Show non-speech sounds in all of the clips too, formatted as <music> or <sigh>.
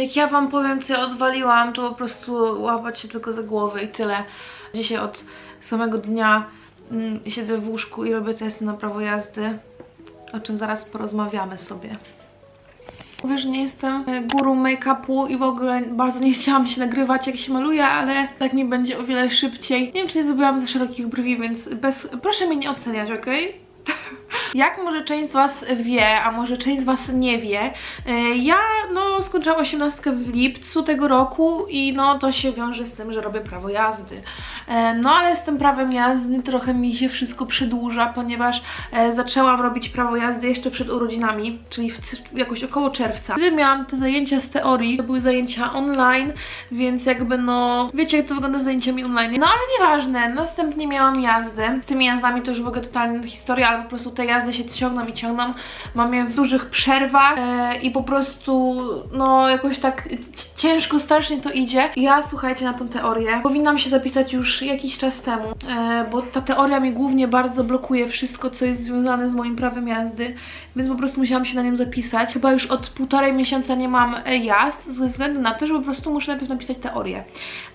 Jak ja wam powiem, co ja odwaliłam, to po prostu łapać się tylko za głowę i tyle. Dzisiaj od samego dnia mm, siedzę w łóżku i robię testy na prawo jazdy, o czym zaraz porozmawiamy sobie. Mówię, że nie jestem e, guru make-upu i w ogóle bardzo nie chciałam się nagrywać jak się maluję, ale tak mi będzie o wiele szybciej. Nie wiem, czy nie zrobiłam za szerokich brwi, więc bez... proszę mnie nie oceniać, okej? <laughs> Jak może część z Was wie, a może część z Was nie wie, e, ja no skończyłam 18 w lipcu tego roku i no to się wiąże z tym, że robię prawo jazdy. E, No ale z tym prawem jazdy trochę mi się wszystko przedłuża, ponieważ e, zaczęłam robić prawo jazdy jeszcze przed urodzinami, czyli w, jakoś około czerwca. Wtedy miałam te zajęcia z teorii, to były zajęcia online, więc jakby no, wiecie jak to wygląda z zajęciami online. No ale nieważne, następnie miałam jazdę. Z tymi jazdami to już w ogóle totalna historia, ale po prostu te jazdy się ciągną i ciągną. Mam je w dużych przerwach e, i po prostu no jakoś tak ciężko strasznie to idzie. Ja słuchajcie na tą teorię. Powinnam się zapisać już jakiś czas temu, e, bo ta teoria mi głównie bardzo blokuje wszystko, co jest związane z moim prawem jazdy, więc po prostu musiałam się na nią zapisać. Chyba już od półtorej miesiąca nie mam e, jazd, ze względu na to, że po prostu muszę najpierw napisać teorię.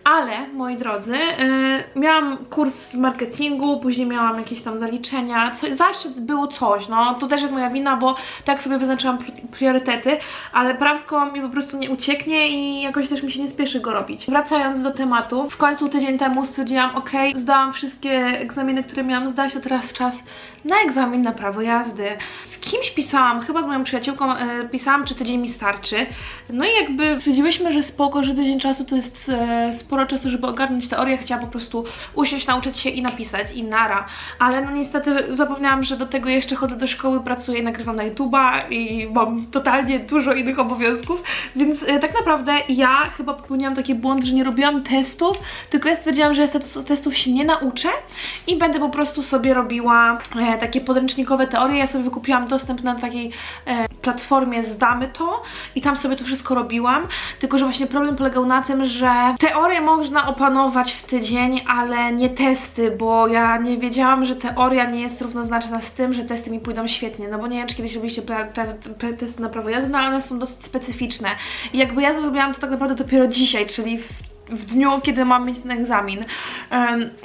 Ale, moi drodzy, e, miałam kurs marketingu, później miałam jakieś tam zaliczenia, co, zawsze było coś, no to też jest moja wina, bo tak sobie wyznaczyłam pri- priorytety, ale prawko mi po prostu nie ucieknie i jakoś też mi się nie spieszy go robić. Wracając do tematu, w końcu tydzień temu stwierdziłam, ok, zdałam wszystkie egzaminy, które miałam zdać, to teraz czas na egzamin na prawo jazdy. Z kimś pisałam, chyba z moją przyjaciółką e, pisałam, czy tydzień mi starczy. No i jakby stwierdziłyśmy, że spoko, że tydzień czasu to jest e, sporo czasu, żeby ogarnąć teorię. Chciałam po prostu usiąść, nauczyć się i napisać i nara. Ale no niestety zapomniałam, że do tego jeszcze chodzę do szkoły, pracuję, nagrywam na YouTube'a i mam totalnie dużo innych obowiązków, więc e, tak naprawdę ja chyba popełniłam taki błąd, że nie robiłam testów, tylko ja stwierdziłam, że ja testów się nie nauczę i będę po prostu sobie robiła e, takie podręcznikowe teorie. Ja sobie wykupiłam dostęp na takiej e, platformie Zdamy to i tam sobie to wszystko robiłam, tylko że właśnie problem polegał na tym, że teorię można opanować w tydzień, ale nie testy, bo ja nie wiedziałam, że teoria nie jest równoznaczna z tym, że testy mi pójdą świetnie, no bo nie wiem, czy kiedyś robiliście te, te testy na prawo jazdy, no ale one są dosyć specyficzne. I jakby ja zrobiłam to tak naprawdę dopiero dzisiaj, czyli w w dniu, kiedy mam mieć ten egzamin.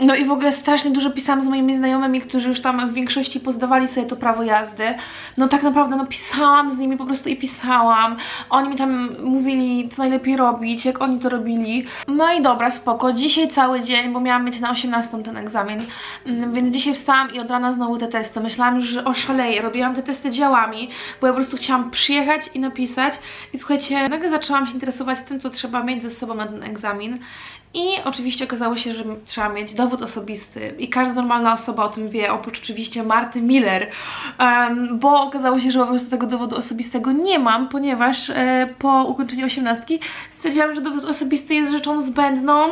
No i w ogóle strasznie dużo pisałam z moimi znajomymi, którzy już tam w większości pozdawali sobie to prawo jazdy. No tak naprawdę, no pisałam z nimi po prostu i pisałam. Oni mi tam mówili, co najlepiej robić, jak oni to robili. No i dobra, spoko. Dzisiaj cały dzień, bo miałam mieć na 18 ten egzamin, Mm, więc dzisiaj wstałam i od rana znowu te testy. Myślałam już, że oszaleję. Robiłam te testy działami, bo ja po prostu chciałam przyjechać i napisać. I słuchajcie, nagle zaczęłam się interesować tym, co trzeba mieć ze sobą na ten egzamin. I oczywiście okazało się, że trzeba mieć dowód osobisty. I każda normalna osoba o tym wie, oprócz oczywiście Marty Miller, Em, bo okazało się, że po prostu tego dowodu osobistego nie mam, ponieważ e, po ukończeniu osiemnastki stwierdziłam, że dowód osobisty jest rzeczą zbędną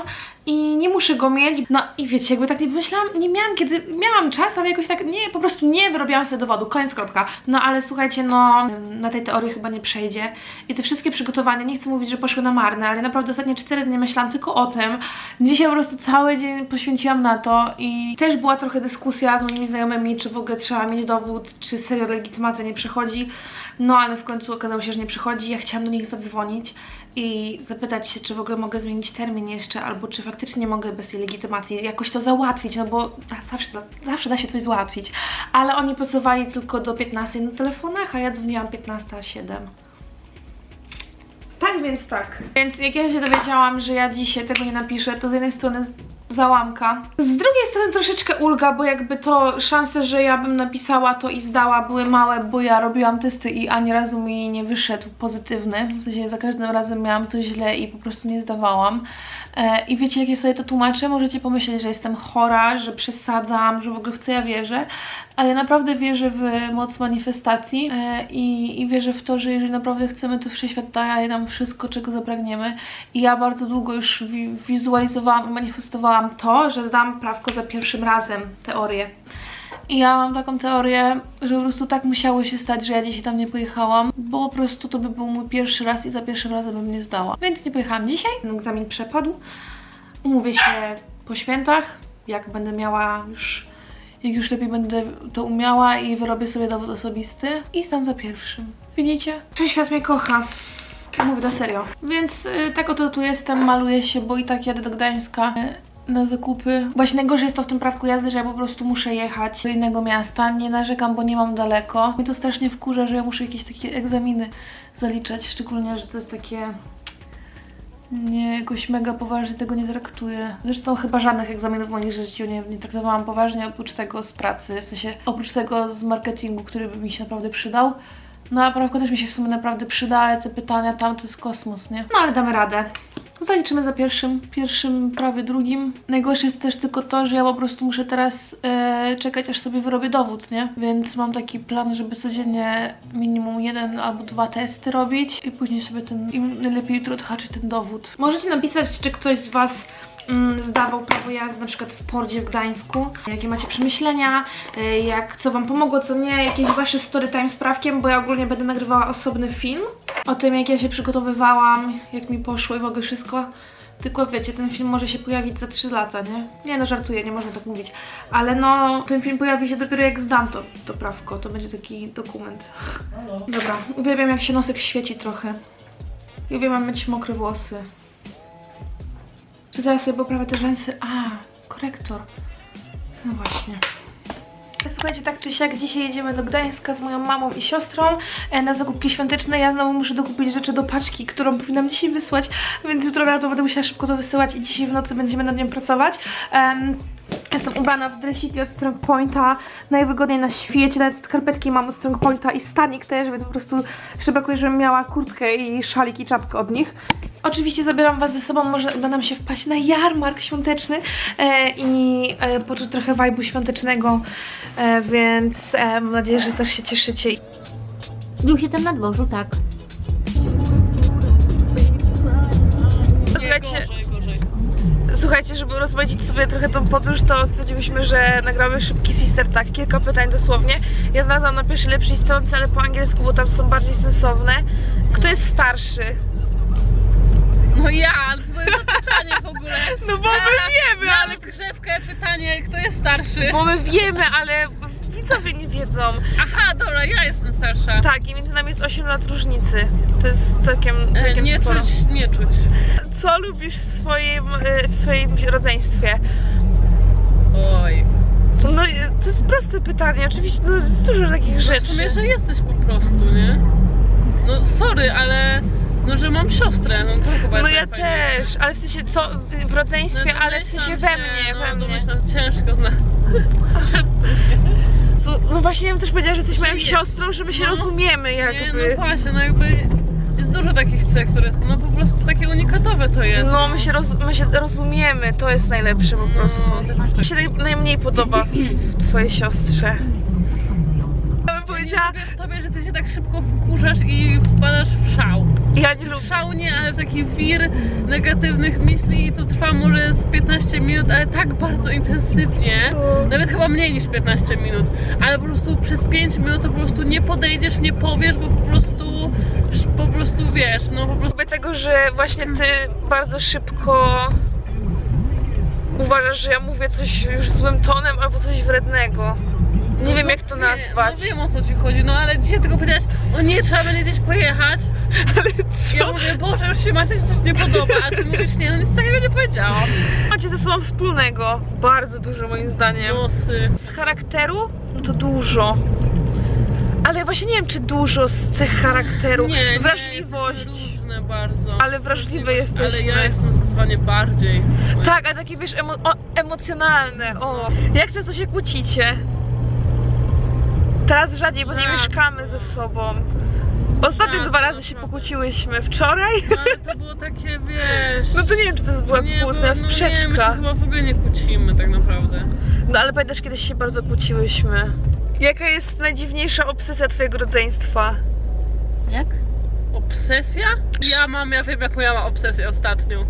i nie muszę go mieć. No i wiecie, jakby tak nie pomyślałam, nie miałam kiedy, miałam czas, ale jakoś tak nie, po prostu nie wyrobiłam sobie dowodu, koniec, kropka. No ale słuchajcie, no na tej teorii chyba nie przejdzie i te wszystkie przygotowania, nie chcę mówić, że poszły na marne, ale naprawdę ostatnie 4 dni myślałam tylko o tym. Dzisiaj po prostu cały dzień poświęciłam na to i też była trochę dyskusja z moimi znajomymi, czy w ogóle trzeba mieć dowód, czy serio legitymacja nie przychodzi. No ale w końcu okazało się, że nie przychodzi. Ja chciałam do nich zadzwonić i zapytać się, czy w ogóle mogę zmienić termin jeszcze, albo czy faktycznie mogę bez tej legitymacji jakoś to załatwić, no bo zawsze, da- zawsze da się coś załatwić. Ale oni pracowali tylko do 15 na telefonach, a ja dzwoniłam 15.07. Tak więc tak. Więc jak ja się dowiedziałam, że ja dzisiaj tego nie napiszę, to z jednej strony załamka. Z drugiej strony troszeczkę ulga, bo jakby to szanse, że ja bym napisała to i zdała były małe, bo ja robiłam testy i ani razu mi nie wyszedł pozytywny. W sensie za każdym razem miałam to źle i po prostu nie zdawałam. E, I wiecie, jak ja sobie to tłumaczę? Możecie pomyśleć, że jestem chora, że przesadzam, że w ogóle w co ja wierzę, ale ja naprawdę wierzę w moc manifestacji e, i, i wierzę w to, że jeżeli naprawdę chcemy, to wszechświat daje nam wszystko, czego zapragniemy. I ja bardzo długo już wi- wizualizowałam i manifestowałam to, że zdam prawko za pierwszym razem teorię. I ja mam taką teorię, że po prostu tak musiało się stać, że ja dzisiaj tam nie pojechałam, bo po prostu to by był mój pierwszy raz i za pierwszym razem bym nie zdała. Więc nie pojechałam dzisiaj, egzamin przepadł. Umówię się po świętach, jak będę miała już, jak już lepiej będę to umiała i wyrobię sobie dowód osobisty i zdam za pierwszym. Widzicie? Wszechświat mnie kocha. Mówię to serio. Więc y, tak oto tu jestem, maluję się, bo i tak jadę do Gdańska na zakupy. Właśnie najgorzej jest to w tym prawku jazdy, że ja po prostu muszę jechać do innego miasta. Nie narzekam, bo nie mam daleko. Mnie to strasznie wkurza, że ja muszę jakieś takie egzaminy zaliczać, szczególnie, że to jest takie... Nie, jakoś mega poważnie tego nie traktuję. Zresztą chyba żadnych egzaminów w moim życiu nie, nie traktowałam poważnie, oprócz tego z pracy, w sensie oprócz tego z marketingu, który by mi się naprawdę przydał. No a prawko też mi się w sumie naprawdę przyda, ale te pytania tam to jest kosmos, nie? No ale damy radę. Zaliczymy za pierwszym, pierwszym, prawie drugim. Najgorsze jest też tylko to, że ja po prostu muszę teraz e, czekać, aż sobie wyrobię dowód, nie? Więc mam taki plan, żeby codziennie minimum jeden albo dwa testy robić i później sobie ten, i najlepiej jutro odhaczyć ten dowód. Możecie napisać, czy ktoś z Was mm, zdawał prawo jazdy na przykład w Pordzie w Gdańsku. Jakie macie przemyślenia, y, jak, co Wam pomogło, co nie, jakieś Wasze story time z prawkiem, bo ja ogólnie będę nagrywała osobny film o tym, jak ja się przygotowywałam, jak mi poszło i w ogóle wszystko. Tylko wiecie, ten film może się pojawić za 3 lata, nie? Nie no, żartuję, nie można tak mówić. Ale no, ten film pojawi się dopiero jak zdam to, to prawko, to będzie taki dokument. Dobra, uwielbiam jak się nosek świeci trochę. I uwielbiam mieć mokre włosy. Czy zaraz sobie poprawię te rzęsy? A, korektor. No właśnie. Słuchajcie, tak czy siak, dzisiaj jedziemy do Gdańska z moją mamą i siostrą e, na zakupki świąteczne. Ja znowu muszę dokupić rzeczy do paczki, którą powinnam dzisiaj wysłać, więc jutro rano będę musiała szybko to wysyłać i dzisiaj w nocy będziemy nad nią pracować. Em, Jestem ubrana w dresiki od Strong Pointa, najwygodniej na świecie, nawet skarpetki mam od Strong Pointa i stanik też, więc po prostu jeszcze brakuje, żebym miała kurtkę i szalik i czapkę od nich. Oczywiście zabieram Was ze sobą, może uda nam się wpaść na jarmark świąteczny e, i e, poczuć trochę vibe'u świątecznego, e, więc e, mam nadzieję, że też się cieszycie. Był się tam na dworzu, tak. Słuchajcie, Słuchajcie, żeby rozmaicić sobie trochę tą podróż, to stwierdziłyśmy, że nagramy szybki sister tak, kilka pytań dosłownie. Ja znalazłam na pierwszej lepszej stronce, ale po angielsku, bo tam są bardziej sensowne. Kto jest starszy? No ja, ale co to jest za pytanie w ogóle? <laughs> No bo my wiemy, Na ale... rozgrzewkę pytanie, kto jest starszy? Bo my wiemy, ale widzowie nie wiedzą. Aha, dobra, ja jestem starsza. Tak, i między nami jest 8 lat różnicy. To jest całkiem, E, całkiem nie sporo. czuć, nie czuć. Co lubisz w swoim, e, w swoim rodzeństwie? Oj. No to jest proste pytanie, oczywiście no, jest dużo takich No w rzeczy. sumie, że jesteś po prostu, nie? No sorry, ale no, że mam siostrę, no to chyba No ja też, ale w sensie co w- w rodzeństwie, No, ale w sensie we mnie, się, we no, mnie. domyślam, ciężko zna. <laughs> Co- No właśnie ja bym też powiedziała, że jesteś moją Nie. siostrą, że my się No. rozumiemy Nie, no jakby. właśnie, no jakby jest dużo takich cech, które są, no po prostu takie unikatowe to jest. No my się, roz, my się rozumiemy, to jest najlepsze po prostu. No, też mi się Mi się naj, najmniej podoba w twojej siostrze. Ja bym powiedziała, lubię w tobie, że ty się tak szybko wkurzasz i wpadasz w szał. Ja nie lubię. szał nie, ale w taki wir negatywnych myśli i to trwa może z 15 minut, ale tak bardzo intensywnie. Nawet chyba mniej niż 15 minut. Ale po prostu przez 5 minut to po prostu nie podejdziesz, nie powiesz, bo po prostu po prostu wiesz, no po prostu Lubię tego, że właśnie ty bardzo szybko uważasz, że ja mówię coś już złym tonem albo coś wrednego. Nie No wiem to jak to nazwać. No wiem o co ci chodzi, no ale dzisiaj tylko powiedziałaś, o nie, trzeba będzie gdzieś pojechać. Ale Ja co? mówię, Boże, już się Macie coś nie podoba, a ty mówisz, nie, no nic takiego nie powiedziałam. Macie ze sobą wspólnego. Bardzo dużo moim zdaniem. Nosy. Z charakteru? No to dużo. Ale właśnie nie wiem, czy dużo z cech charakteru. Nie, nie, Wrażliwość. jesteśmy różne bardzo. Ale wrażliwe jesteśmy. Ale ja jestem zdecydowanie bardziej. Tak, ale takie wiesz, emo o, emocjonalne. O. Jak często się kłócicie? Teraz rzadziej, bo nie Rzadko. mieszkamy ze sobą. Ostatnio Rzadko, dwa razy się naprawdę. pokłóciłyśmy. Wczoraj? No ale to było takie, wiesz... No to nie wiem, czy to była nie, kłótnia, było- no nie, my się sprzeczka. chyba w ogóle nie kłócimy tak naprawdę. No ale pamiętasz, kiedyś się bardzo kłóciłyśmy. Jaka jest najdziwniejsza obsesja twojego rodzeństwa? Jak? Obsesja? Ja mam, ja wiem jaką ja mam obsesję ostatnią.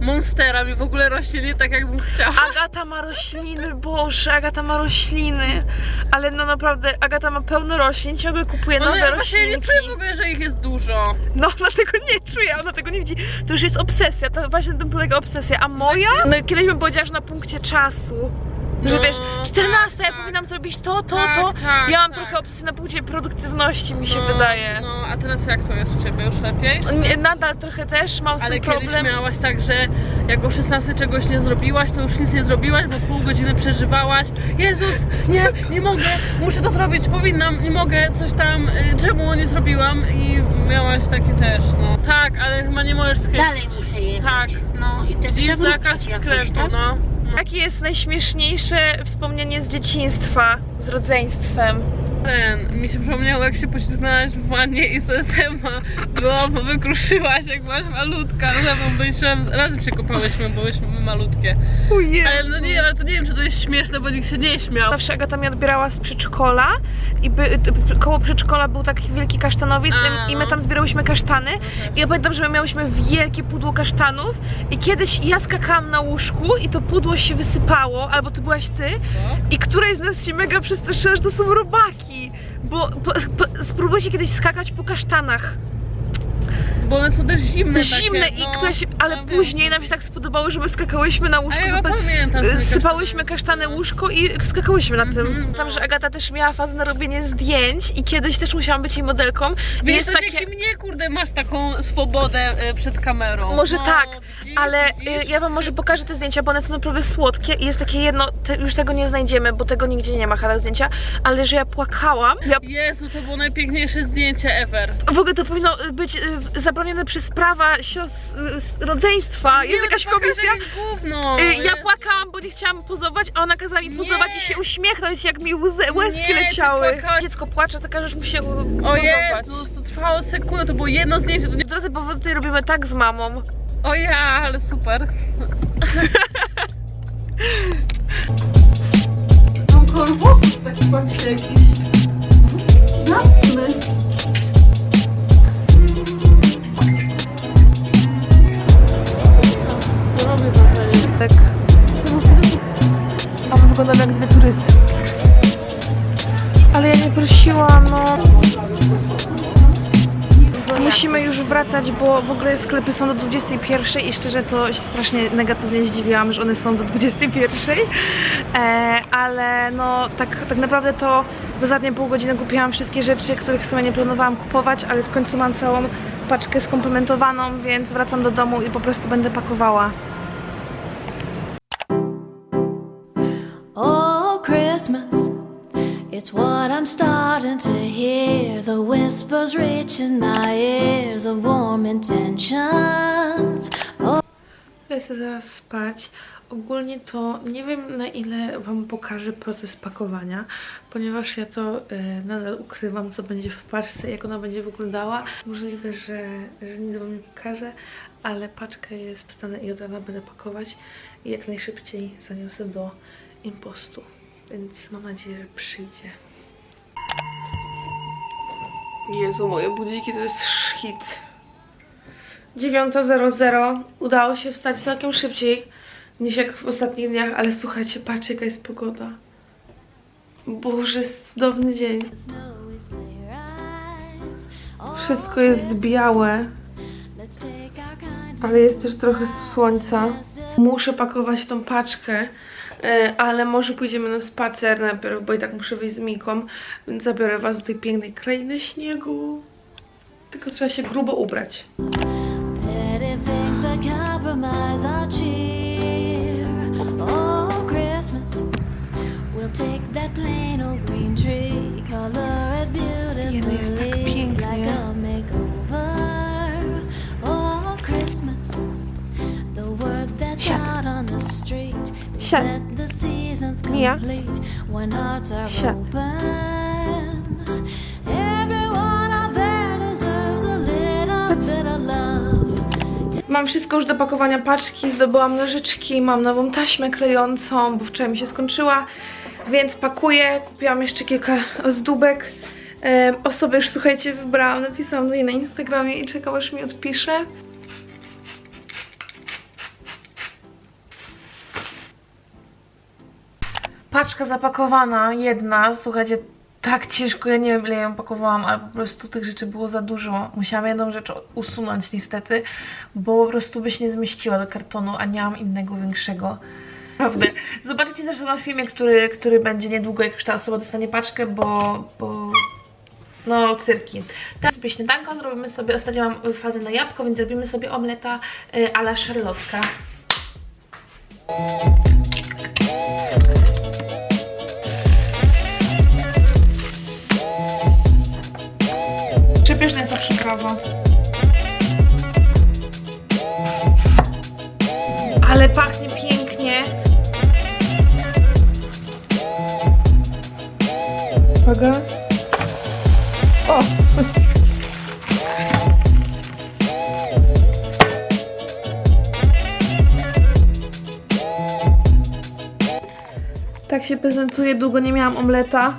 Monstera mi w ogóle rośnie nie tak jakbym chciała. Agata ma rośliny, Boże, Agata ma rośliny. Ale no naprawdę, Agata ma pełno roślin, ciągle kupuje Ona nowe ja właśnie nie roślinki. czuję w ogóle, że ich jest dużo. No ona tego nie czuje, ona tego nie widzi. To już jest obsesja, to właśnie na tym polega obsesja. A moja? No kiedyś bym powiedziała, że na punkcie czasu. Że No, wiesz, 14 tak, ja tak. powinnam zrobić to, to, Tak, to. tak, ja mam tak. trochę obsesję na punkcie produktywności, mi się No, wydaje. No, a teraz jak to jest u Ciebie? Już lepiej? Nie, Nadal trochę też mam z Ale tym kiedyś problem. miałaś tak, że jak o 16 czegoś nie zrobiłaś, to już nic nie zrobiłaś, bo pół godziny przeżywałaś. Jezus, nie, nie mogę, muszę to zrobić, powinnam, nie mogę, coś tam, y, czemu nie zrobiłam i miałaś takie też, no. Tak, ale chyba nie możesz skręcić. Dalej muszę jechać. Tak. No i wtedy Jest zakaz skrętu, tak? no. Jakie jest najśmieszniejsze wspomnienie z dzieciństwa, z rodzeństwem? Ten, mi się przypomniało jak się poślizgnęłaś w wannie i sesema była, bo wykruszyłaś jak byłaś malutka, razem byliśmy, razem się kopałyśmy, bo byliśmy malutkie. Ojej. Ale no nie, ale to nie wiem czy to jest śmieszne, bo nikt się nie śmiał. Zawsze Agata mnie odbierała z przedszkola i by, koło przedszkola był taki wielki kasztanowiec A, i, my no. tam zbierałyśmy kasztany i ja pamiętam, że my miałyśmy wielkie pudło kasztanów i kiedyś ja skakałam na łóżku i to pudło się wysypało, albo to byłaś ty Co? i któraś z nas się mega przestraszyła, że to są robaki. Bo po, spróbujcie kiedyś skakać po kasztanach. Bo one są też zimne Zimne takie, i no, któraś, ale no później nam się tak spodobało, że my skakałyśmy na łóżku. Ale ja zobacz- pamiętam. Sypałyśmy kasztany. kasztane łóżko i skakałyśmy na tym. Mhm, Tam, no. że Agata też miała fazę na robienie zdjęć i kiedyś też musiałam być jej modelką. Wiesz, jest to takie, dzięki mnie, kurde, masz taką swobodę e, przed kamerą. Może no, tak, widzisz, ale widzisz? y, ja wam może pokażę te zdjęcia, bo one są naprawdę słodkie i jest takie jedno, te, już tego nie znajdziemy, bo tego nigdzie nie ma chyba zdjęcia, ale że ja płakałam. Ja, Jezu, to było najpiękniejsze zdjęcie ever. w ogóle to powinno być y, zabronione przez prawa siostr, y, rodzeństwa. Jest Nie, jakaś komisja. Gówno. Y, Ja Jezu. płakałam, bo nie chciałam pozować, a ona kazała mi Nie. pozować i się uśmiechnąć, jak mi łzy, łezki Nie, ty leciały. płakałaś. Dziecko płacze, to każesz mu się u- O pozować. Jezus, to trwało sekundę, to było jedno zdjęcie, to nie... Drodzy, bo my tutaj robimy tak z mamą. O ja, ale super. Mam korwów taki jakiś. Jasny. Tak. A my wyglądamy jak dwie turysty. Ale ja nie prosiłam, no. Musimy już wracać, bo w ogóle sklepy są do 21 i szczerze to się strasznie negatywnie zdziwiłam, że one są do 21. E, ale no tak, tak naprawdę to w ostatnie pół godziny kupiłam wszystkie rzeczy, których w sumie nie planowałam kupować, ale w końcu mam całą paczkę skomplementowaną, więc wracam do domu i po prostu będę pakowała. It's what I'm starting to hear. The whispers reaching my ears of warm intentions. Lecę zaraz spać. Ogólnie to nie wiem na ile Wam pokażę proces pakowania, ponieważ ja to e, nadal ukrywam, co będzie w paczce, jak ona będzie wyglądała. Możliwe, że, że nic Wam nie pokażę, ale paczka jest dana i od rana będę pakować i jak najszybciej zaniosę do impostu. Więc mam nadzieję, że przyjdzie. Jezu, moje budziki to jest hit. 9.00. Udało się wstać całkiem szybciej niż jak w ostatnich dniach, ale słuchajcie, patrzcie jaka jest pogoda. Boże, jest cudowny dzień. Wszystko jest białe, ale jest też trochę słońca. Muszę pakować tą paczkę, ale może pójdziemy na spacer najpierw, bo i tak muszę wyjść z Miką, więc zabiorę was do tej pięknej krainy śniegu. Tylko trzeba się grubo ubrać. Oh, take that plain old of love. Mam wszystko już do pakowania paczki, zdobyłam nożyczki, mam nową taśmę klejącą, bo wczoraj mi się skończyła, więc pakuję. Kupiłam jeszcze kilka ozdóbek. E, osobę już, słuchajcie, wybrałam, napisałam do niej na Instagramie i czekam aż mi odpisze. Paczka zapakowana, jedna, słuchajcie, tak ciężko, ja nie wiem ile ją pakowałam, ale po prostu tych rzeczy było za dużo. Musiałam jedną rzecz usunąć niestety, bo po prostu by się nie zmieściła do kartonu, a nie mam innego większego. naprawdę. Zobaczycie zresztą na filmie, który, który będzie niedługo, jak już ta osoba dostanie paczkę, bo... bo... No, cyrki. Teraz sobie śniadanko, zrobimy sobie, ostatnio mam fazę na jabłko, więc zrobimy sobie omleta y, a la szarlotka. Przepyszna jest ta przyprawa. Ale pachnie pięknie. Uwaga. O! Tak się prezentuje, długo nie miałam omleta.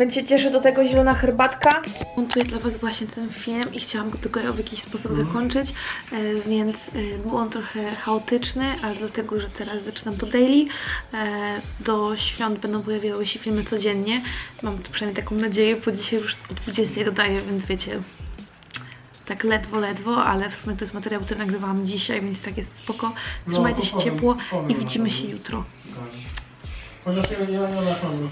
Więc się cieszę do tego zielona herbatka. Montuję dla Was właśnie ten film i chciałam go tylko w jakiś sposób zakończyć, e, więc e, był on trochę chaotyczny, ale dlatego, że teraz zaczynam to daily. E, Do świąt będą pojawiały się filmy codziennie. Mam tu przynajmniej taką nadzieję, bo dzisiaj już o 20 dodaję, więc wiecie, tak ledwo, ledwo, ale w sumie to jest materiał, który nagrywałam dzisiaj, więc tak jest spoko. Trzymajcie to się powiem- ciepło powiem i widzimy pewno. się jutro. Chociaż ja, ja, ja naszłam już.